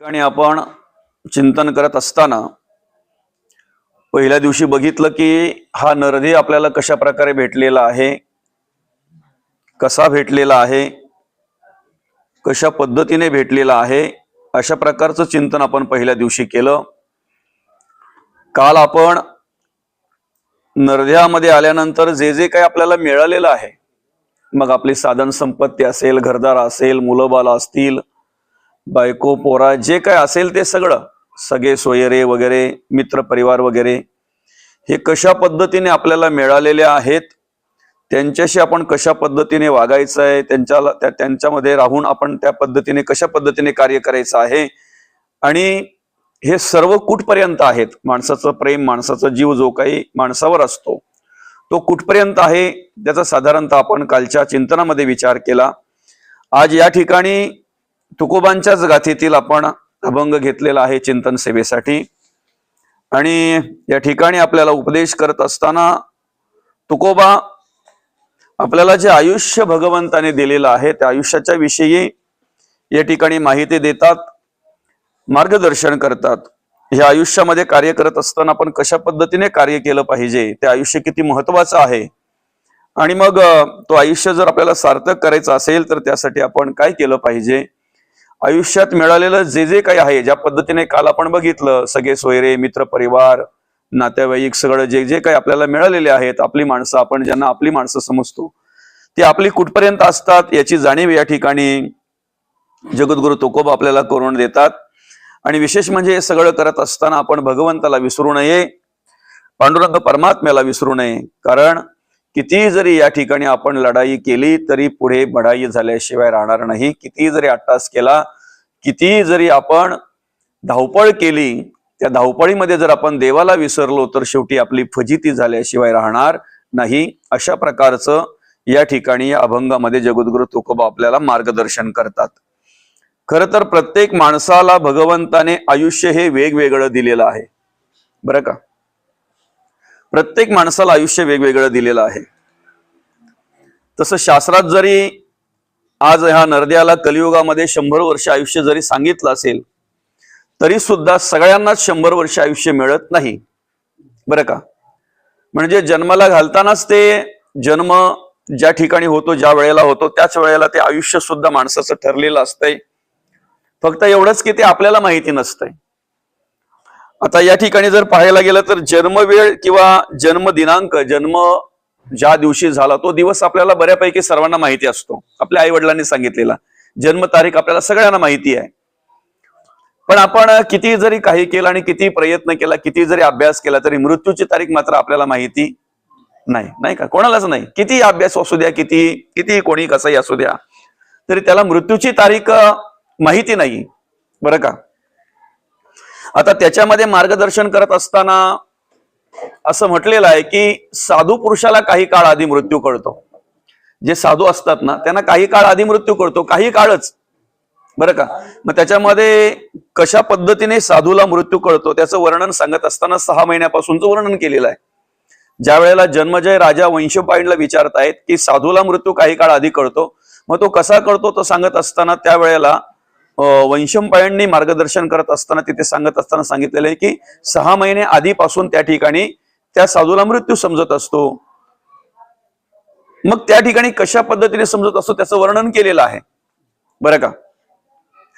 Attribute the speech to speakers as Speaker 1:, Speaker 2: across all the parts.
Speaker 1: ठिकाणी आपण चिंतन करत असताना पहिल्या दिवशी बघितलं की हा नरदे आपल्याला कशा प्रकारे भेटलेला आहे कसा भेटलेला आहे कशा पद्धतीने भेटलेला आहे अशा प्रकारचं चिंतन आपण पहिल्या दिवशी केलं. काल आपण नरध्यामध्ये आल्यानंतर जे जे काही आपल्याला मिळालेलं आहे मग आपली साधन संपत्ती असेल घरदार असेल मुलं बाला असतील बायको पोरा जे काय असेल ते सगळं सगळे सोयरे वगैरे मित्र परिवार वगैरे हे कशा पद्धतीने आपल्याला मिळालेले आहेत त्यांच्याशी आपण कशा पद्धतीने वागायचं आहे त्यांच्याला त्या त्यांच्यामध्ये राहून आपण त्या पद्धतीने कशा पद्धतीने कार्य करायचं आहे आणि हे सर्व कुठपर्यंत आहेत? माणसाचं प्रेम माणसाचा जीव जो काही माणसावर असतो तो कुठपर्यंत आहे? त्याचा साधारणतः आपण कालच्या चिंतनामध्ये विचार केला. आज या ठिकाणी तुकोबांच्याच गाथेतील आपण अभंग घेतलेला आहे चिंतन सेवेसाठी. आणि या ठिकाणी आपल्याला उपदेश करत असताना तुकोबा आपल्याला जे आयुष्य भगवंताने दिलेलं आहे त्या आयुष्याच्या विषयी या ठिकाणी माहिती देतात मार्गदर्शन करतात. हे आयुष्यामध्ये कार्य करत असताना आपण कशा पद्धतीने कार्य केलं पाहिजे ते आयुष्य किती महत्वाचं आहे? आणि मग तो आयुष्य जर आपल्याला सार्थक करायचं असेल तर त्यासाठी आपण काय केलं पाहिजे? आयुष्यात मिळालेलं जे जे काही आहे ज्या पद्धतीने काल आपण बघितलं सगळे सोयरे मित्र परिवार नातेवाईक सगळं जे जे काही आपल्याला मिळालेले आहेत आपली माणसं आपण ज्यांना आपली माणसं समजतो ती आपली कुठपर्यंत असतात याची जाणीव या ठिकाणी जगद्गुरु तुकोबा आपल्याला करून देतात. आणि विशेष म्हणजे हे सगळं करत असताना आपण भगवंताला विसरू नये पांडुरंग परमात्म्याला विसरू नये. कारण किती जरी या ठिकाणी आपण लढाई केली तरी पुढे बढाई झाल्याशिवाय राहणार नाही. किती जरी अट्टास केला किती जरी आपण धावपळ केली त्या धावपळीमध्ये जर आपण देवाला विसरलो तर शेवटी आपली फजिती झाल्याशिवाय राहणार नाही. अशा प्रकारचं या ठिकाणी या अभंगामध्ये जगद्गुरु तुकोबा आपल्याला मार्गदर्शन करतात. खर तर प्रत्येक माणसाला भगवंताने आयुष्य हे वेगवेगळं दिलेलं आहे. बरं का? प्रत्येक माणसाला आयुष्य वेगवेगळं दिलेलं आहे. तसं शास्त्रात जरी आज ह्या नरद्याला कलियुगामध्ये शंभर वर्ष आयुष्य जरी सांगितलं असेल तरी सुद्धा सगळ्यांनाच शंभर वर्ष आयुष्य मिळत नाही. बरं का? म्हणजे जन्माला घालतानाच ते जन्म ज्या ठिकाणी होतो ज्या वेळेला होतो त्याच वेळेला ते आयुष्य सुद्धा माणसाचं ठरलेलं असतंय. फक्त एवढंच की ते आपल्याला माहिती नसतंय. आता या ठिकाणी जर पाहायला गेलं तर जन्मवेळ किंवा जन्म दिनांक जन्म ज्या दिवशी झाला तो दिवस आपल्याला बऱ्यापैकी सर्वांना माहिती असतो. आपल्या आई वडिलांनी सांगितलेला. जन्म तारीख आपल्याला सगळ्यांना माहिती आहे. पण आपण किती जरी काही केलं आणि किती प्रयत्न केला किती जरी अभ्यास केला तरी मृत्यूची तारीख मात्र आपल्याला माहिती नाही. नाही का? कोणालाच नाही. किती अभ्यास असू द्या किती किती कोणी कसंही असू द्या तरी त्याला मृत्यूची तारीख माहिती नाही. बरं का? आता त्याच्यामध्ये मार्गदर्शन करत असताना असं म्हटलेलं आहे की साधू पुरुषाला काही काळ आधी मृत्यू कळतो. जे साधू असतात ना त्यांना काही काळ आधी मृत्यू कळतो काही काळच. बरं का? मग त्याच्यामध्ये कशा पद्धतीने साधूला मृत्यू कळतो त्याचं वर्णन सांगत असताना सहा महिन्यापासूनचं वर्णन केलेलं आहे. ज्या वेळेला जन्मजय राजा वंशपायणला विचारतायत की साधूला मृत्यू काही काळ आधी कळतो मग तो कसा कळतो तो सांगत असताना त्यावेळेला वंशमपायणनी मार्गदर्शन करत असताना तिथे सांगत असताना सांगितलेलं आहे की सहा महिने आधीपासून त्या ठिकाणी त्या साधूला मृत्यू समजत असतो. मग त्या ठिकाणी कशा पद्धतीने समजत असतो त्याचं वर्णन केलेलं आहे. बरं का?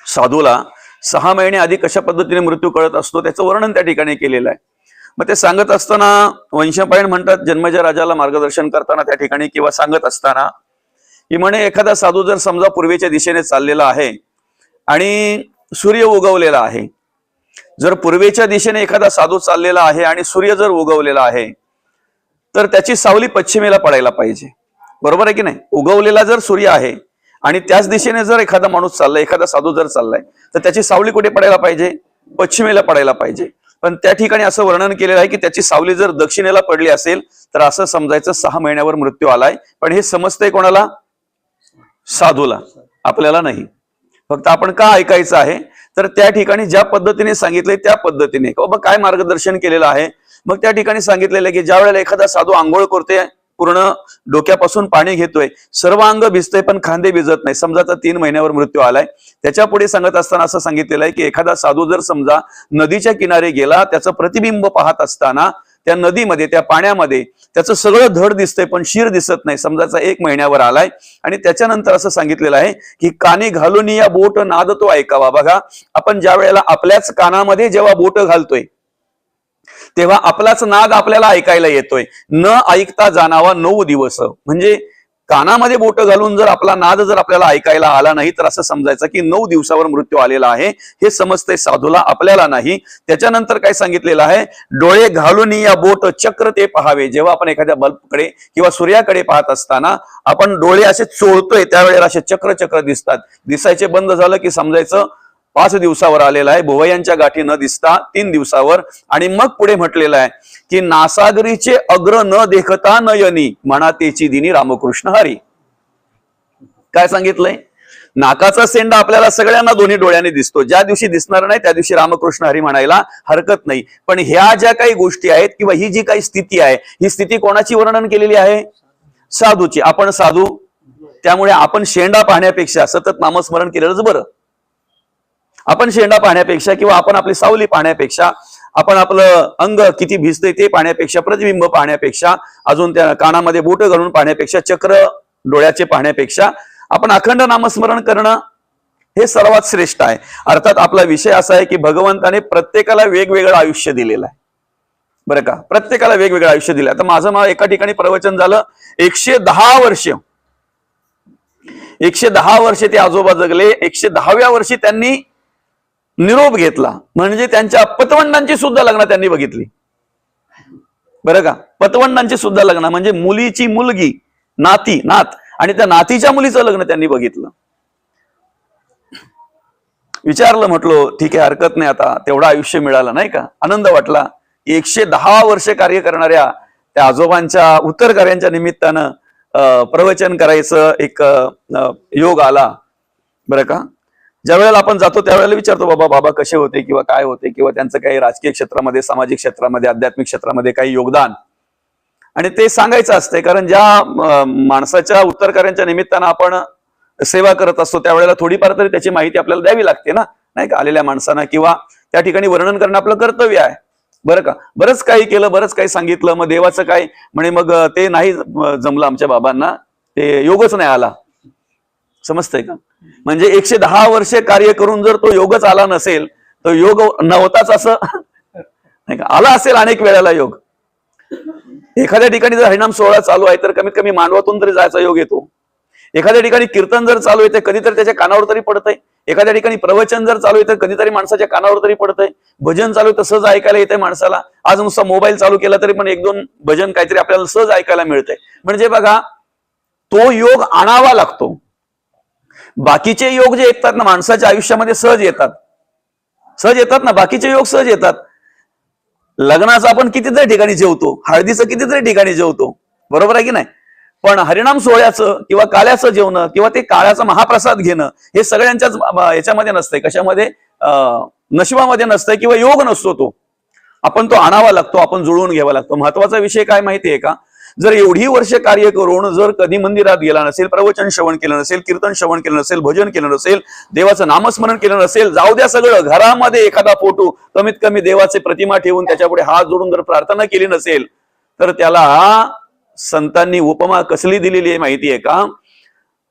Speaker 1: साधूला सहा महिने आधी कशा पद्धतीने मृत्यू कळत असतो त्याचं वर्णन त्या ठिकाणी केलेलं आहे. मग ते सांगत असताना वंशपायण म्हणतात जन्मजा राजाला मार्गदर्शन करताना त्या ठिकाणी किंवा सांगत असताना की म्हणे एखादा साधू जर समजा पूर्वेच्या दिशेने चाललेला आहे आणि सूर्य उगवलेला आहे. जर पूर्वेच्या दिशेने एखादा साधू चाललेला आहे आणि सूर्य जर उगवलेला आहे तर त्याची सावली पश्चिमेला पडायला पाहिजे. बरोबर आहे की नाही? उगवलेला जर सूर्य आहे आणि त्याच दिशेने जर एखादा माणूस चाललाय एखादा साधू जर चाललाय तर त्याची सावली कुठे पडायला पाहिजे? पश्चिमेला पडायला पाहिजे. पण त्या ठिकाणी असं वर्णन केलेलं आहे की त्याची सावली जर दक्षिणेला पडली असेल तर असं समजायचं सहा महिन्यावर मृत्यू आलाय. पण हे समजतंय कोणाला? साधूला. आपल्याला नाही. फक्त आपण का ऐकायचं आहे? तर त्या ठिकाणी ज्या पद्धतीने सांगितले त्या पद्धतीने. हो, बाबा काय मार्गदर्शन केलेलं आहे? मग त्या ठिकाणी सांगितलेलं आहे की ज्या वेळेला एखादा साधू आंघोळ करते पूर्ण डोक्यापासून पाणी घेतोय सर्व अंग भिजतंय पण खांदे भिजत नाही. समजा आता तीन महिन्यावर मृत्यू आलाय. त्याच्या पुढे सांगत असताना असं सांगितलेलं आहे की एखादा साधू जर समजा नदीच्या किनारे गेला त्याचं प्रतिबिंब पाहत असताना त्या नदीमध्ये त्या पाण्यामध्ये त्याचं सगळं धड दिसतंय पण शिर दिसत नाही. समजाचा एक महिन्यावर आलाय. आणि त्याच्यानंतर असं सांगितलेलं आहे की काने घालून या बोट नाद तो ऐकावा. बघा आपण ज्या वेळेला आपल्याच कानामध्ये जेव्हा बोट घालतोय तेव्हा आपलाच नाद आपल्याला ऐकायला येतोय. न ऐकता जाणावा नऊ दिवस. म्हणजे कानामध्ये बोट घालून जर आपला नाद जर आपल्याला ऐकायला आला नाही तर असं समजायचं की नऊ दिवसावर मृत्यू आलेला आहे. हे समजते साधूला आपल्याला नाही. त्याच्यानंतर काय सांगितलेलं आहे? डोळे घालून या बोट चक्र ते पहावे. जेव्हा आपण एखाद्या बल्बकडे किंवा सूर्याकडे पाहत असताना आपण डोळे असे चोळतोय त्यावेळेला असे चक्र चक्र दिसतात. दिसायचे बंद झालं की समजायचं पाच दिवसावर आलेला आहे. भुवयांच्या गाठी न दिसता तीन दिवसावर. आणि मग पुढे म्हटलेलं आहे की नासागरीचे अग्र न देखता नयनी म्हणा तेची दिनी रामकृष्ण हरी. काय सांगितलंय? नाकाचा सेंडा आपल्याला सगळ्यांना दोन्ही डोळ्याने दिसतो. ज्या दिवशी दिसणार नाही त्या दिवशी रामकृष्ण हरी म्हणायला हरकत नाही. पण ह्या ज्या काही गोष्टी आहेत किंवा ही जी काही स्थिती आहे ही स्थिती कोणाची वर्णन केलेली आहे? साधूची. आपण साधू. त्यामुळे आपण शेंडा पाहण्यापेक्षा सतत नामस्मरण केलेलंच बरं. आपण शेंडा पाहण्यापेक्षा किंवा आपण आपली सावली पाहण्यापेक्षा आपण आपलं अंग किती भिजतंय ते पाहण्यापेक्षा प्रतिबिंब पाहण्यापेक्षा अजून त्या कानामध्ये बोट घालून पाहण्यापेक्षा चक्र डोळ्याचे पाहण्यापेक्षा आपण अखंड नामस्मरण करणं हे सर्वात श्रेष्ठ आहे. अर्थात आपला विषय असा आहे की भगवंताने प्रत्येकाला वेगवेगळं आयुष्य दिलेलं आहे. बरं का? प्रत्येकाला वेगवेगळं आयुष्य दिलं आता माझं मला एका ठिकाणी प्रवचन झालं एकशे दहा वर्ष. एकशे दहा वर्ष ते आजोबा जगले एकशे दहाव्या वर्षी त्यांनी निरोप घेतला. म्हणजे त्यांच्या पतवंडांची सुद्धा लग्न त्यांनी बघितली. बरं का? पतवंडांची सुद्धा लग्न. म्हणजे मुलीची मुलगी नाती नात. आणि त्या नातीच्या मुलीचं लग्न त्यांनी बघितलं. विचारलं म्हटलो ठीक आहे हरकत नाही आता. तेवढं आयुष्य मिळालं नाही का? आनंद वाटला एकशे दहा वर्ष कार्य करणाऱ्या त्या आजोबांच्या उत्तर कार्यांच्या निमित्तानं प्रवचन करायचं एक योग आला. बरं का? ज्या वेळेला आपण जातो त्यावेळेला विचारतो बाबा बाबा कसे होते किंवा काय होते किंवा त्यांचं काही राजकीय क्षेत्रामध्ये सामाजिक क्षेत्रामध्ये आध्यात्मिक क्षेत्रामध्ये काही योगदान? आणि ते सांगायचं असतंय कारण ज्या माणसाच्या उत्तरकार्यांच्या निमित्तानं आपण सेवा करत असतो त्यावेळेला थोडीफार तरी त्याची माहिती आपल्याला द्यावी लागते ना? नाही का? आलेल्या माणसांना किंवा त्या ठिकाणी वर्णन करणं आपलं कर्तव्य आहे. बरं का? बरंच काही केलं बरंच काही सांगितलं मग देवाचं काय? म्हणे मग ते नाही जमलं आमच्या बाबांना ते योगच नाही आला. समजतंय का? म्हणजे एकशे दहा वर्षे कार्य करून जर तो योगच आला नसेल तर योग नव्हताच असं. नाही का? आला असेल अनेक वेळेला योग. एखाद्या ठिकाणी जर हरिणाम सोहळा चालू आहे तर कमीत कमी मांडवातून तरी जायचा योग येतो. एखाद्या ठिकाणी कीर्तन जर चालू येते कधीतरी त्याच्या कानावर तरी पडतंय. एखाद्या ठिकाणी प्रवचन जर चालू येतं कधीतरी माणसाच्या कानावर तरी पडतंय. भजन चालू आहे तर सहज ऐकायला येतंय माणसाला. आज नुसता मोबाईल चालू केला तरी पण एक दोन भजन काहीतरी आपल्याला सहज ऐकायला मिळतंय. म्हणजे बघा तो योग आणावा लागतो. बाकीचे योग जे येतात ना माणसाच्या आयुष्यामध्ये सहज येतात. सहज येतात ना बाकीचे योग सहज येतात. लग्नाचं आपण कितीतरी ठिकाणी जेवतो हळदीचं कितीतरी ठिकाणी जेवतो बरोबर आहे की नाही? पण हरिणाम सोहळ्याचं किंवा काळ्याचं जेवणं किंवा ते काळ्याचा महाप्रसाद घेणं हे सगळ्यांच्याच याच्यामध्ये नसतंय. कशामध्ये? नशिबामध्ये नसतंय किंवा योग नसतो तो. आपण तो आणावा लागतो आपण जुळवून घ्यावा लागतो. महत्त्वाचा विषय काय माहितीये का? जर एवढी वर्ष कार्य करून जर कधी मंदिरात गेला नसेल प्रवचन श्रवण केलं नसेल कीर्तन श्रवण केलं नसेल भजन केलं नसेल देवाचं नामस्मरण केलं नसेल जाऊ द्या सगळं घरामध्ये एखादा फोटो कमीत कमी देवाचे प्रतिमा ठेवून त्याच्यापुढे हात जोडून जर प्रार्थना केली नसेल तर त्याला संतांनी उपमा कसली दिलेली आहे माहितीये का?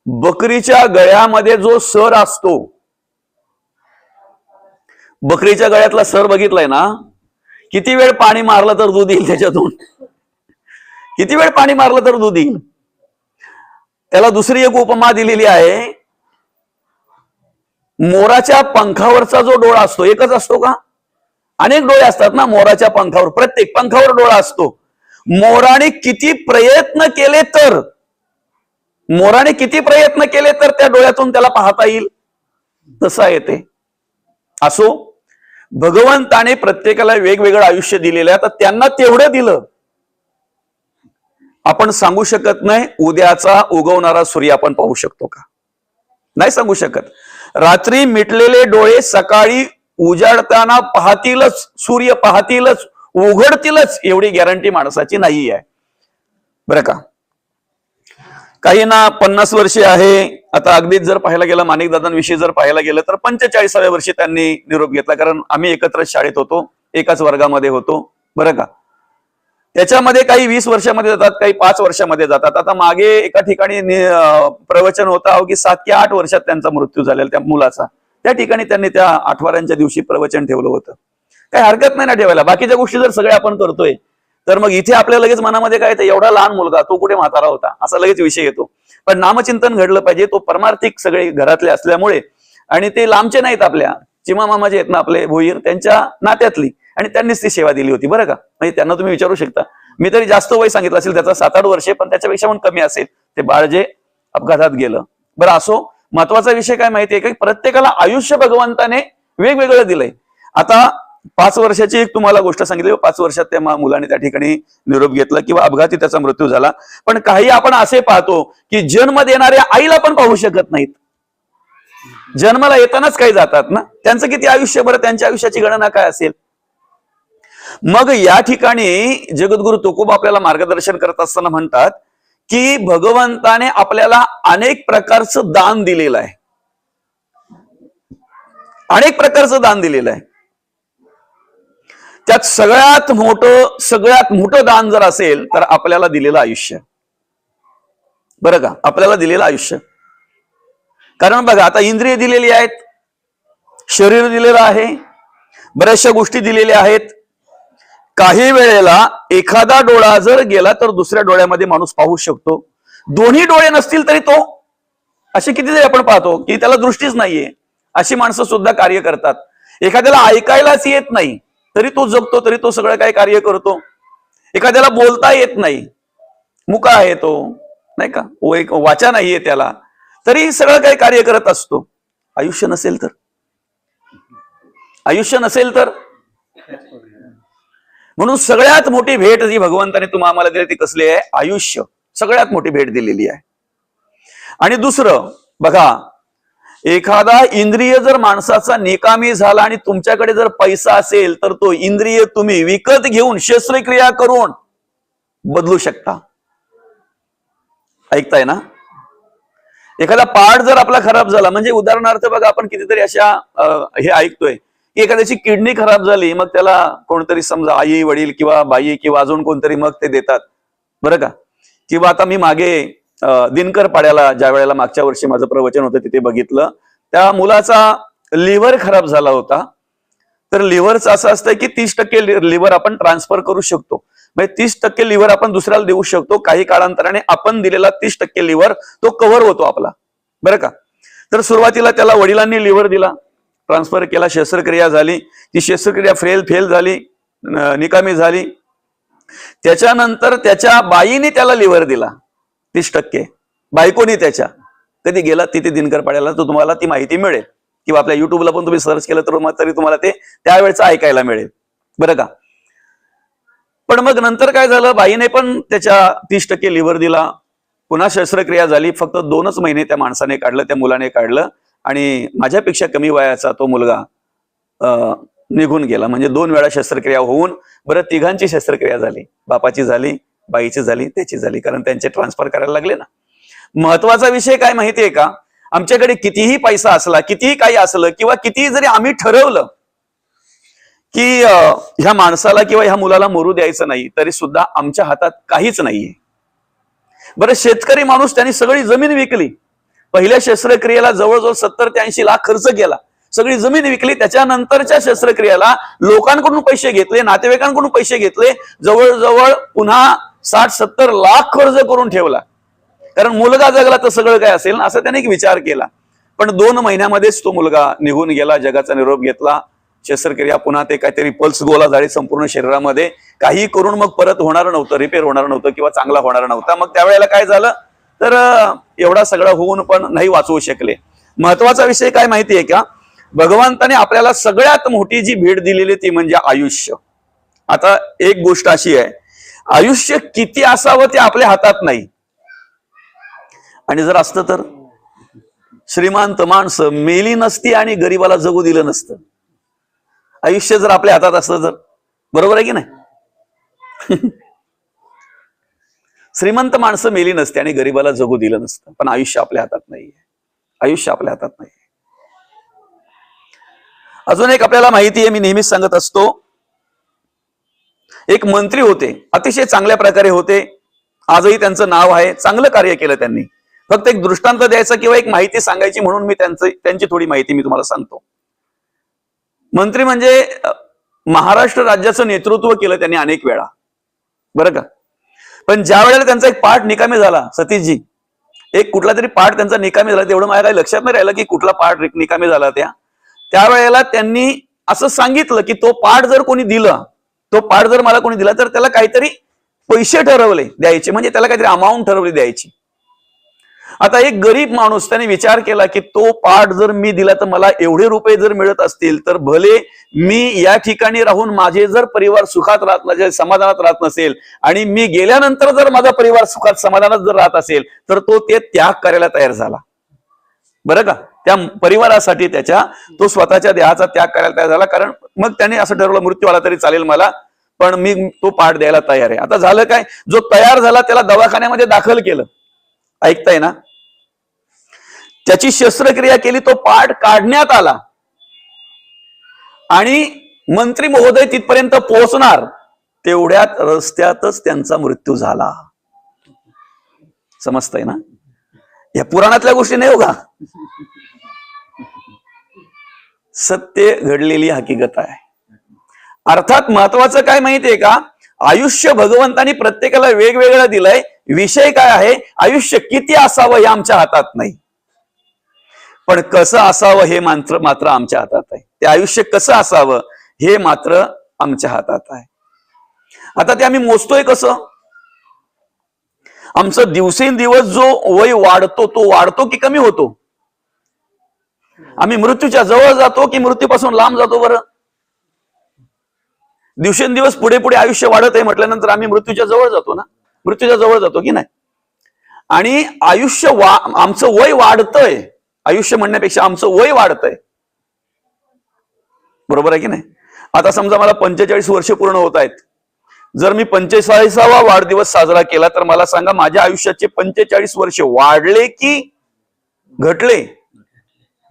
Speaker 1: बकरीच्या गळ्यामध्ये जो सर असतो बकरीच्या गळ्यातला सर बघितलाय ना? किती वेळ पाणी मारलं तर दूध येईल त्याच्यातून? किती वेळ पाणी मारलं तर दूध येईल? त्याला दुसरी एक उपमा दिलेली आहे. मोराच्या पंखावरचा जो डोळा असतो एकच असतो का? अनेक डोळे असतात ना मोराच्या पंखावर प्रत्येक पंखावर डोळा असतो. मोराने किती प्रयत्न केले तर मोराने किती प्रयत्न केले तर त्या डोळ्यातून त्याला पाहता येईल? तसा येते असो भगवंताने प्रत्येकाला वेगवेगळं आयुष्य दिलेलं आहे. तर त्यांना तेवढं दिलं आपण सांगू शकत नाही उद्याचा उगवणारा सूर्य आपण पाहू शकतो का? नाही सांगू शकत. रात्री मिटलेले डोळे सकाळी उजाडताना पाहतीलच सूर्य पाहतीलच उघडतीलच एवढी गॅरंटी माणसाची नाही आहे बरं का? काही ना पन्नास वर्षे आहे. आता अगदीच जर पाहायला गेलं माणिकदादांविषयी जर पाहायला गेलं तर पंचेचाळीसाव्या वर्षी त्यांनी निरोप घेतला. कारण आम्ही एकत्र शाळेत होतो एकाच वर्गामध्ये होतो. बरं का? त्याच्यामध्ये काही वीस वर्षामध्ये जातात काही पाच वर्षामध्ये जातात. आता मागे एका ठिकाणी प्रवचन अं, प्रवचन होतं सात की आठ वर्षात त्यांचा मृत्यू झालेला त्या मुलाचा. त्या ठिकाणी त्यांनी त्या आठवड्यांच्या दिवशी प्रवचन ठेवलं होतं. काही हरकत नाही ना ठेवायला. बाकीच्या गोष्टी जर सगळ्या आपण करतोय तर मग इथे आपल्या लगेच मनामध्ये काय येतं, एवढा लहान मुलगा तो कुठे म्हातारा होता? असा लगेच विषय येतो. पण नामचिंतन घडलं पाहिजे तो परमार्थिक सगळे घरातले असल्यामुळे. आणि ते लांबचे नाहीत आपल्या. चिमा जे आहेत ना आपले भोईर त्यांच्या नात्यातली. आणि त्यांनीच ती सेवा दिली होती. बरं का? म्हणजे त्यांना तुम्ही विचारू शकता. मी तरी जास्त वय सांगितलं असेल त्याचा सात आठ वर्षे पण त्याच्यापेक्षा पण कमी असेल. ते बाळ जे अपघातात गेलं. बरं असो महत्त्वाचा विषय काय माहितीये की? प्रत्येकाला आयुष्य भगवंताने वेगवेगळं दिलंय. आता पाच वर्षाची एक तुम्हाला गोष्ट सांगितली पाच वर्षात त्या मुलाने त्या ठिकाणी निरोप घेतला किंवा अपघाती त्याचा मृत्यू झाला. पण काही आपण असे पाहतो की जन्म देणाऱ्या आईला पण पाहू शकत नाहीत. जन्माला येतानाच काही जातात ना? त्यांचं किती आयुष्य? बरं त्यांच्या आयुष्याची गणना काय असेल? मग या ठिकाणी जगद्गुरु तुकोबा आपल्याला मार्गदर्शन करत असताना म्हणतात की भगवंताने आपल्याला अनेक प्रकारचं दान दिलेलं आहे. अनेक प्रकारचं दान दिलेलं आहे. त्यात सगळ्यात मोठं सगळ्यात मोठं दान जर असेल तर आपल्याला दिलेलं आयुष्य. बरं का? आपल्याला दिलेलं आयुष्य. कारण बघा आता इंद्रिय दिलेली आहेत शरीर दिलेलं आहे बऱ्याचशा गोष्टी दिलेल्या आहेत काही वेळेला एखादा डोळा जर गेला तर दुसऱ्या डोळ्यामध्ये माणूस पाहू शकतो. दोन्ही डोळे नसतील तरी तो असे कितीतरी आपण पाहतो की त्याला दृष्टीच नाहीये. अशी माणसं सुद्धा कार्य करतात. एखाद्याला ऐकायलाच येत नाही तरी तो जगतो तरी तो सगळं काही कार्य करतो. एखाद्याला बोलता येत नाही मुका आहे तो नाही का? एक वाचा नाहीये त्याला तरी सगळं काही कार्य करत असतो. आयुष्य नसेल तर. आयुष्य नसेल तर. म्हणून सगळ्यात मोठी भेट जी भगवंताने तुम्हाला आम्हाला दिली ती कसली आहे? आयुष्य. सगळ्यात मोठी भेट दिलेली आहे. आणि दुसरं बघा एखादा इंद्रिय जर माणसाचा निकामी झाला आणि तुमच्याकडे जर पैसा असेल तर तो इंद्रिय तुम्ही विकत घेऊन शस्त्रक्रिया करून बदलू शकता. ऐकताय ना? एखादा पार्ट जर आपला खराब झाला म्हणजे उदाहरणार्थ बघा आपण कितीतरी अशा हे ऐकतोय. की एखाद्याची किडनी खराब झाली मग त्याला कोणतरी समजा आई वडील किंवा बाई किंवा अजून कोणतरी मग ते देतात. बरं का? किंवा आता मी मागे दिनकर पाड्याला ज्या वेळेला मागच्या वर्षी माझं प्रवचन होतं तिथे बघितलं. त्या मुलाचा लिव्हर खराब झाला होता. तर लिव्हरचं असं असतं की तीस टक्के लिव्हर आपण ट्रान्सफर करू शकतो. म्हणजे तीस टक्के लिव्हर आपण दुसऱ्याला देऊ शकतो. काही काळांतराने आपण दिलेला तीस टक्के लिव्हर तो कव्हर होतो आपला. बरं का? तर सुरुवातीला त्याला वडिलांनी लिव्हर दिला. ट्रान्सफर केला शस्त्रक्रिया झाली. ती शस्त्रक्रिया फेल फेल झाली निकामी झाली. त्याच्यानंतर त्याच्या बाईने त्याला लिव्हर दिला तीस टक्के. बायकोनी त्याच्या. कधी गेला? तिथे दिनकर पाड्याला. तर तुम्हाला ती माहिती मिळेल. किंवा आपल्या युट्यूबला पण तुम्ही सर्च केलं तर मग तरी तुम्हाला ते त्यावेळेचं ऐकायला मिळेल. बरं का? पण मग नंतर काय झालं? बाईने पण त्याच्या तीस टक्के लिव्हर दिला. पुन्हा शस्त्रक्रिया झाली. फक्त दोनच महिने त्या माणसाने काढलं त्या मुलाने काढलं. आणि माझ्यापेक्षा कमी वयाचा तो मुलगा निघून गेला. म्हणजे दोन वेळा शस्त्रक्रिया होऊन बरं तिघांची शस्त्रक्रिया झाली. बापाची झाली बाईची झाली त्याची झाली. कारण त्यांचे ट्रान्सफर करायला लागले ना. महत्त्वाचा विषय काय माहितीये का? आमच्याकडे कितीही पैसा असला कितीही काही असलं किंवा कितीही जरी आम्ही ठरवलं की ह्या माणसाला किंवा ह्या मुलाला मरू द्यायचं नाही तरी सुद्धा आमच्या हातात काहीच नाहीये. बरं शेतकरी माणूस त्यांनी सगळी जमीन विकली. पहिल्या शस्त्रक्रियेला जवळजवळ सत्तर ते ऐंशी लाख खर्च केला. सगळी जमीन विकली त्याच्यानंतरच्या शस्त्रक्रियेला लोकांकडून पैसे घेतले नातेवाईकांकडून पैसे घेतले जवळजवळ पुन्हा साठ सत्तर लाख खर्च करून ठेवला. कारण मुलगा जगला तर सगळं काय असेल ना असं त्याने एक विचार केला. पण दोन महिन्यामध्येच तो मुलगा निघून गेला जगाचा निरोप घेतला. शस्त्रक्रिया पुन्हा ते काहीतरी पल्स गोला झाली संपूर्ण शरीरामध्ये. काही करून मग परत होणार नव्हतं रिपेअर होणार नव्हतं किंवा चांगला होणार नव्हता. मग त्यावेळेला काय झालं? तर एवढा सगळं होऊन पण नाही वाचवू शकले. महत्त्वाचा विषय काय माहितीये का? भगवंताने आपल्याला सगळ्यात मोठी जी भेट दिलेली ती म्हणजे आयुष्य. आता एक गोष्ट अशी आहे आयुष्य किती असावं ते आपल्या हातात नाही. आणि जर असतं तर श्रीमंत माणसं मेली नसती आणि गरीबाला जगू दिलं नसतं. आयुष्य जर आपल्या हातात असतं तर बरोबर आहे की नाही? श्रीमंत माणसं मेली नसते आणि गरीबाला जगू दिलं नसतं. पण आयुष्य आपल्या हातात नाहीये. आयुष्य आपल्या हातात नाही अजून एक आपल्याला माहिती आहे मी नेहमीच सांगत असतो. एक मंत्री होते अतिशय चांगल्या प्रकारे होते. आजही त्यांचं नाव आहे चांगलं कार्य केलं त्यांनी. फक्त एक दृष्टांत द्यायचा किंवा एक माहिती सांगायची म्हणून मी त्यांचं त्यांची थोडी माहिती मी तुम्हाला सांगतो. मंत्री म्हणजे महाराष्ट्र राज्याचं नेतृत्व केलं त्यांनी अनेक वेळा. बरं का? पण ज्या वेळेला त्यांचा एक पाठ निकामी झाला सतीशजी एक कुठला तरी पाठ त्यांचा निकामी झाला तेवढं माझ्या काही लक्षात नाही राहिलं की कुठला पाठ निकामी झाला त्या. त्यावेळेला त्यांनी असं सांगितलं की तो पाठ जर कोणी दिला तो पाठ जर मला कोणी दिला तर त्याला काहीतरी पैसे ठरवले द्यायचे म्हणजे त्याला काहीतरी अमाऊंट ठरवली द्यायची. आता एक गरीब माणूस त्याने विचार केला की तो पाठ जर मी दिला तर मला एवढे रुपये जर मिळत असतील तर भले मी या ठिकाणी राहून माझे जर परिवार सुखात राहत नसेल समाधानात राहत नसेल आणि मी गेल्यानंतर जर माझा परिवार सुखात समाधानात जर राहत असेल तर तो ते त्याग करायला तयार झाला. बरं का? त्या परिवारासाठी त्याच्या तो स्वतःच्या देहाचा त्याग करायला तयार झाला. कारण मग त्याने असं ठरवलं मृत्यू आला तरी चालेल मला पण मी तो पाठ द्यायला तयार आहे. आता झालं काय? जो तयार झाला त्याला दवाखान्यामध्ये दाखल केलं. ऐकताय ना? त्याची शस्त्रक्रिया केली तो पाठ काढण्यात आला. आणि मंत्री महोदय तिथपर्यंत पोहोचणार तेवढ्यात रस्त्यातच त्यांचा मृत्यू झाला. समजतंय ना? या पुराणातल्या गोष्टी नाही हो सत्य घडलेली हकीकत आहे. अर्थात महत्वाचं काय माहितीये का? आयुष्य भगवंतानी प्रत्येकाला वेगवेगळं दिलंय. विषय काय आहे? आयुष्य किती असावं हे आमच्या हातात नाही. पण कसं असावं हे मात्र मात्र आमच्या हातात आहे. ते आयुष्य कसं असावं हे मात्र आमच्या हातात आहे. आता ते आम्ही मोजतोय कसं? आमचं दिवसेंदिवस जो वय वाढतो तो वाढतो की कमी होतो? आम्ही मृत्यूच्या जवळ जातो की मृत्यूपासून लांब जातो बरं? दिवसेंदिवस पुढे पुढे आयुष्य वाढत आहे म्हटल्यानंतर आम्ही मृत्यूच्या जवळ जातो ना? मृत्यूच्या जवळ जातो की नाही? आणि आयुष्य वा आमचं वय वाढतंय आयुष्य म्हणण्यापेक्षा आमचं वय वाढतंय. बरोबर आहे की नाही? आता समजा मला पंचेचाळीस वर्ष पूर्ण होत आहेत. जर मी पंचेचाळीसावा वाढदिवस साजरा केला तर मला सांगा माझ्या आयुष्याचे पंचेचाळीस वर्ष वाढले की घटले?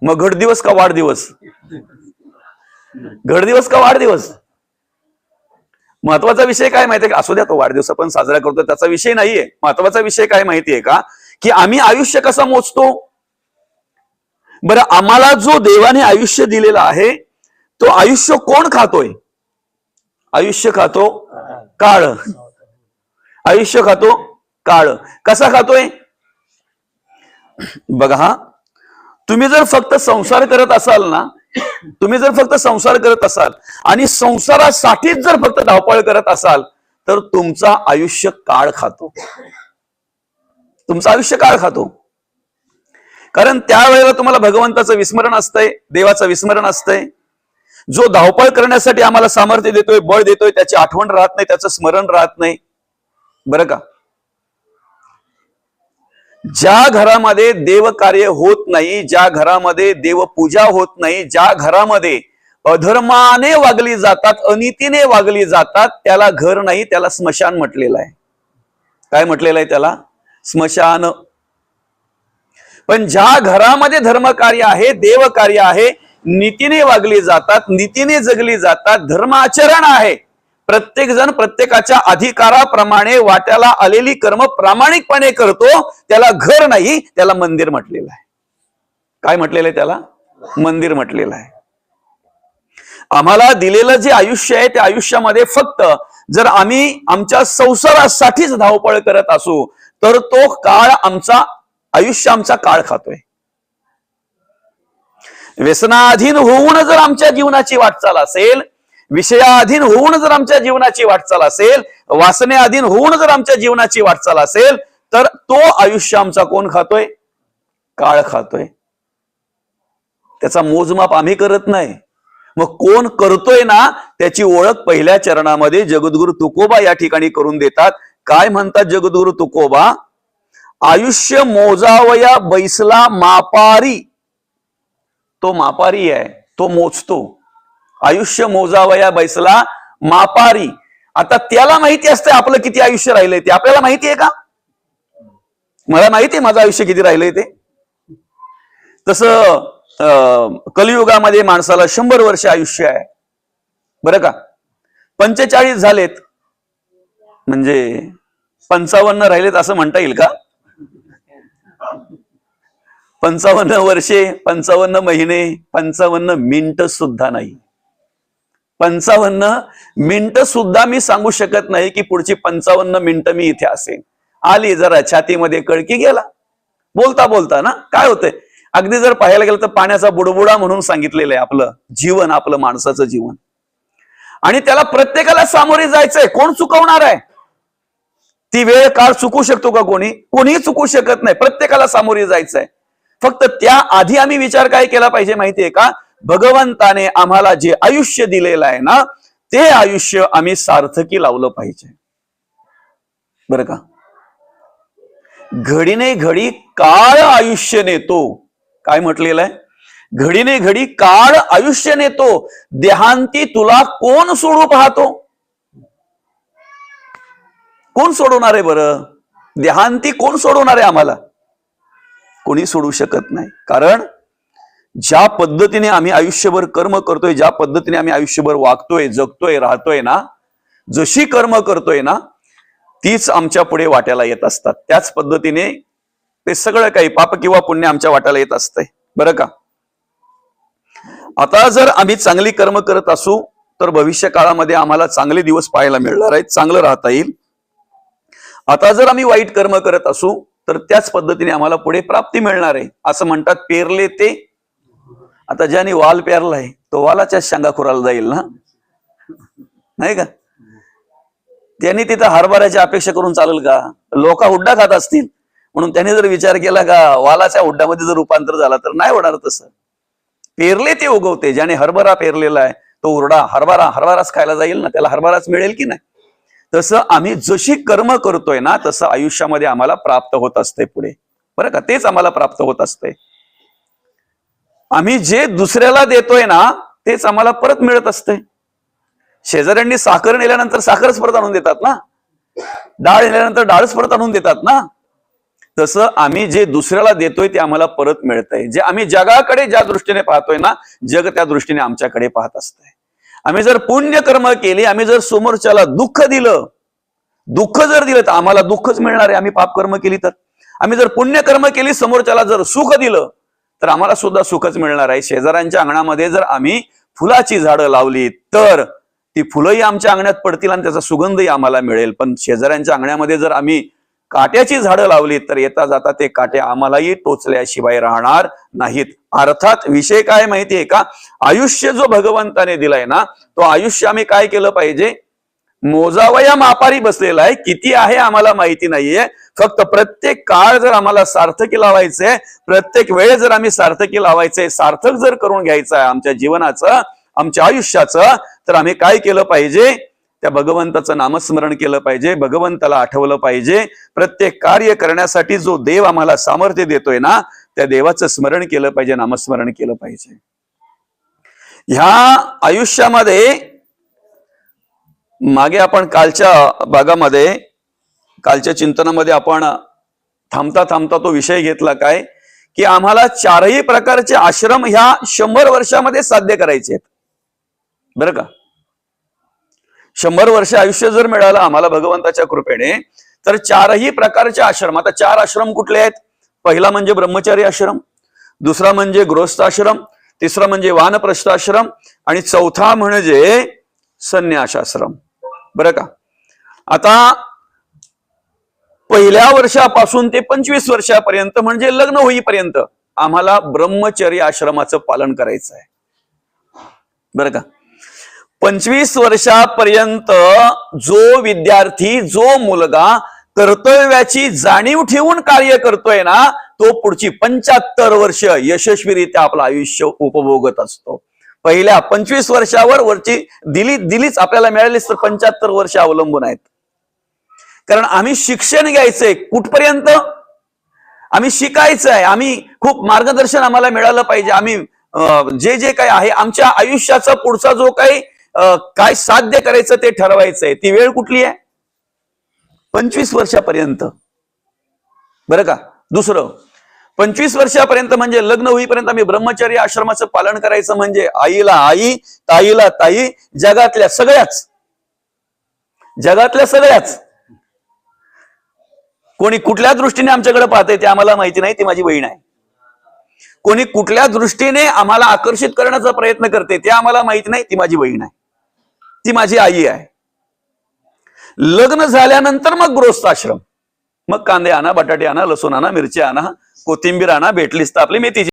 Speaker 1: मग घटदिवस का वाढदिवस? घटदिवस का वाढदिवस? महत्त्वाचा विषय काय माहितीये का? असू द्या तो वाढदिवस आपण साजरा करतो त्याचा विषय नाहीये. महत्त्वाचा विषय काय माहितीये का? की आम्ही आयुष्य कसं मोजतो? बरं आम्हाला जो देवाने आयुष्य दिलेला आहे तो आयुष्य कोण खातोय? आयुष्य खातो काळ. आयुष्य खातो काळ. कसा खातोय? बघा हा. तुम्ही जर फक्त संसार करत असाल ना तुम्ही जर फक्त संसार करत असाल आणि संसारासाठीच जर फक्त धावपळ करत असाल तर तुमचा आयुष्य काळ खातो. तुमचं आयुष्य काळ खातो. कारण त्यावेळेला तुम्हाला भगवंताचं विस्मरण असतंय देवाचं विस्मरण असतंय. जो धावपळ करण्यासाठी आम्हाला सामर्थ्य देतोय बळ देतोय त्याची आठवण राहत नाही त्याचं स्मरण राहत नाही. बरं का? ज्या घरामध्ये देव कार्य होत नाही ज्या घरामध्ये देवपूजा होत नाही ज्या घरामध्ये अधर्माने वागली जातात अनितीने वागली जातात त्याला घर नाही त्याला स्मशान म्हटलेलं आहे. काय म्हटलेलं आहे त्याला? स्मशान पण ज्या घरामध्ये धर्मकार्य आहे देव कार्य आहे नीतीने वागली जातात नीतीने जगली जातात धर्म आचरण आहे. प्रत्येक जण प्रत्येकाच्या अधिकाराप्रमाणे वाट्याला आलेली कर्म प्रामाणिकपणे करतो त्याला घर नाही त्याला मंदिर म्हटलेलं आहे. काय म्हटलेलं आहे त्याला? मंदिर म्हटलेलं आहे. आम्हाला दिलेलं जे आयुष्य आहे त्या आयुष्यामध्ये फक्त जर आम्ही आमच्या संसारासाठीच धावपळ करत असू तर तो काळ आमचा आयुष्य आमचा काळ खातोय. व्यसनाधीन होऊन जर आमच्या जीवनाची वाटचाल असेल विषयाधीन होऊन जर आमच्या जीवनाची वाटचाल असेल वासनेअधीन होऊन जर आमच्या जीवनाची वाटचाल असेल तर तो आयुष्य आमचा कोण खातोय? काळ खातोय. त्याचा मोजमाप आम्ही करत नाही. मग कोण करतोय ना त्याची ओळख पहिल्या चरणामध्ये जगद्गुरु तुकोबा या ठिकाणी करून देतात. काय म्हणतात जगद्गुरु तुकोबा? आयुष्य मोजावया बैसला मापारी. तो मापारी आहे तो मोजतो. आयुष्य मोजावया बैसला मापारी. आता त्याला माहिती असते आपलं किती आयुष्य राहिलंय ते. आपल्याला माहिती आहे का? मला माहिती आहे माझं आयुष्य किती राहिलंय ते. तसं अं, कलियुगामध्ये माणसाला शंभर वर्ष आयुष्य आहे. बरं का? पंचेचाळीस झालेत. म्हणजे पंचावन्न राहिलेत असं म्हणता येईल का? पंचावन्न वर्षे पंचावन्न महिने पंचावन्न मिनिट सुद्धा नाही. पंचावन्न मिनिट सुद्धा मी सांगू शकत नाही की पुढची पंचावन्न मिनिटं मी इथे असेन. आली जरा छातीमध्ये कळकी गेला. बोलता बोलता ना काय होतंय? अगदी जर पाहायला गेलं तर पाण्याचा बुडबुडा म्हणून सांगितलेलं आहे आपलं जीवन आपलं माणसाचं जीवन. आणि त्याला प्रत्येकाला सामोरे जायचंय. कोण चुकवणार आहे? ती वेळ काळ चुकू शकतो का कोणी? कोणीही चुकू शकत नाही. प्रत्येकाला सामोरे जायचंय. फक्त त्या आधी आम्ही विचार काय केला पाहिजे माहितीये का? भगवंताने आम्हाला जे आयुष्य दिलेलं आहे ना ते आयुष्य आम्ही सार्थकी लावलं पाहिजे. बरं का? घडीने घडी काळ आयुष्य नेतो. काय म्हटलेलं आहे? घडीने घडी काळ आयुष्य नेतो. देहांती तुला कोण सोडू पाहतो? कोण सोडवणार आहे बरं? देहांती कोण सोडवणार आहे आम्हाला? कोणी सोडू शकत नाही. कारण ज्या पद्धतीने आम्ही आयुष्यभर कर्म करतोय ज्या पद्धतीने आम्ही आयुष्यभर वागतोय जगतोय राहतोय ना जशी कर्म करतोय ना तीच आमच्या पुढे वाट्याला येत असतात. त्याच पद्धतीने ते सगळं काही पाप किंवा पुण्य आमच्या वाट्याला येत असतंय. बरं का? आता जर आम्ही चांगली कर्म करत असू तर भविष्य काळामध्ये आम्हाला चांगले दिवस पाहायला मिळणार आहेत चांगलं राहता येईल. आता जर आम्ही वाईट कर्म करत असू तर त्याच पद्धतीने आम्हाला पुढे प्राप्ती मिळणार आहे असं म्हणतात पेरले ते. आता ज्याने वाल पेरलाय तो वालाच्या शांगा खुराला जाईल ना? नाही का? त्यांनी तिथं हरभऱ्याची अपेक्षा करून चालेल का? लोक हुड्डा खात असतील. म्हणून त्यांनी जर विचार केला का वालाच्या हुड्ड्यामध्ये जर रूपांतर झाला तर नाही होणार तसं. पेरले ते उगवते ज्याने हरभरा पेरलेला आहे तो उरडा हरभरा हरभराच खायला जाईल ना? त्याला हरभराच मिळेल की नाही? तसं आम्ही जशी कर्म करतोय ना तसं आयुष्यामध्ये आम्हाला प्राप्त होत असते पुढे. बरं का? तेच आम्हाला प्राप्त होत असते. आम्ही जे दुसऱ्याला देतोय ना तेच आम्हाला परत मिळत असते. शेजाऱ्यांनी साखर नेल्यानंतर साखरच परत आणून देतात ना? डाळ नेल्यानंतर डाळच परत आणून देतात ना? तसं आम्ही जे दुसऱ्याला देतोय ते आम्हाला परत मिळतंय. जे आम्ही जगाकडे ज्या दृष्टीने पाहतोय ना जग त्या दृष्टीने आमच्याकडे पाहत असतंय. आम्ही जर पुण्य कर्म केली आम्ही जर समोरच्याला दुःख दिलं दुःख जर दिलं तर आम्हाला दुःखच मिळणार आहे. आम्ही पाप कर्म केली तर. आम्ही जर पुण्य कर्म केली समोरच्याला जर सुख दिलं तर आम्हाला सुद्धा सुखच मिळणार आहे. शेजाऱ्यांच्या अंगणामध्ये जर आम्ही फुलाची झाडं लावली तर ती फुलंही आमच्या अंगणात पडतील आणि त्याचा सुगंधही आम्हाला मिळेल. पण शेजाऱ्यांच्या अंगण्यामध्ये जर आम्ही काट्याची झाडं लावली तर येता जाता ते काटे आम्हालाही टोचल्याशिवाय राहणार नाहीत. अर्थात विषय काय माहितीये का? आयुष्य जो भगवंताने दिलाय ना तो आयुष्य आम्ही काय केलं पाहिजे? मोजावया मापारी बसलेला आहे. किती आहे आम्हाला माहिती नाहीये. फक्त प्रत्येक काळ जर आम्हाला सार्थकी लावायचंय प्रत्येक वेळ जर आम्ही सार्थकी लावायचंय सार्थक जर करून घ्यायचं आहे आमच्या जीवनाचं आमच्या आयुष्याचं तर आम्ही काय केलं पाहिजे? त्या भगवंताचं नामस्मरण केलं पाहिजे भगवंताला आठवलं पाहिजे. प्रत्येक कार्य करण्यासाठी जो देव आम्हाला सामर्थ्य देतोय ना त्या देवाचं स्मरण केलं पाहिजे नामस्मरण केलं पाहिजे. ह्या आयुष्यामध्ये मागे आपण कालच्या भागामध्ये कालच्या चिंतनामध्ये आपण थांबता थांबता तो विषय घेतला काय की आम्हाला चारही प्रकारचे आश्रम ह्या शंभर वर्षामध्ये साध्य करायचे आहेत. बरं का? शंभर वर्ष आयुष्य जर मिळालं आम्हाला भगवंताच्या कृपेने तर चारही प्रकारचे आश्रम आता चार आश्रम कुठले आहेत? पहिला म्हणजे ब्रह्मचारी आश्रम दुसरा म्हणजे गृहस्थ आश्रम तिसरा म्हणजे वानप्रस्थाश्रम आणि चौथा म्हणजे संन्यासाश्रम बरं का? आता पहिल्या वर्षापासून ते पंचवीस वर्षापर्यंत म्हणजे लग्न होईपर्यंत आम्हाला ब्रह्मचर्य आश्रमाचं पालन करायचं आहे बरं का? पंचवीस वर्षापर्यंत जो विद्यार्थी जो मुलगा कर्तव्याची जाणीव ठेवून कार्य करतोय ना तो पुढची पंच्याहत्तर वर्ष यशस्वीरित्या आपलं आयुष्य उपभोगत असतो. पहिल्या पंचवीस वर्षावर वरची दिली दिलीच आपल्याला मिळालीच तर पंच्याहत्तर वर्ष अवलंबून आहेत. कारण आम्ही शिक्षण घ्यायचंय कुठपर्यंत? आम्ही शिकायचं आहे आम्ही खूप मार्गदर्शन आम्हाला मिळालं पाहिजे. आम्ही अं, जे जे काही आहे आमच्या आयुष्याचा पुढचा जो काही काय साध्य करायचं ते ठरवायचंय. ती वेळ कुठली आहे? पंचवीस वर्षापर्यंत. बरं का? दुसरं पंचवीस वर्षापर्यंत म्हणजे लग्न होईपर्यंत आम्ही ब्रह्मचारी आश्रमाचं पालन करायचं म्हणजे आईला आई ताईला ताई जगातल्या सगळ्याच. जगातल्या सगळ्याच. कोणी कुठल्या दृष्टीने आमच्याकडे पाहते ते आम्हाला माहिती नाही ती माझी बहीण आहे. कोणी कुठल्या दृष्टीने आम्हाला आकर्षित करण्याचा प्रयत्न करते ते आम्हाला माहिती नाही ती माझी बहीण आहे. ती माझी आई आहे. लग्न झाल्यानंतर मग गृहस्थ आश्रम. मग कांदे आणा बटाटे आणा लसूण आणा मिरची आणा कोथिंबीर आणा भेटलीस तर आपली मेथीची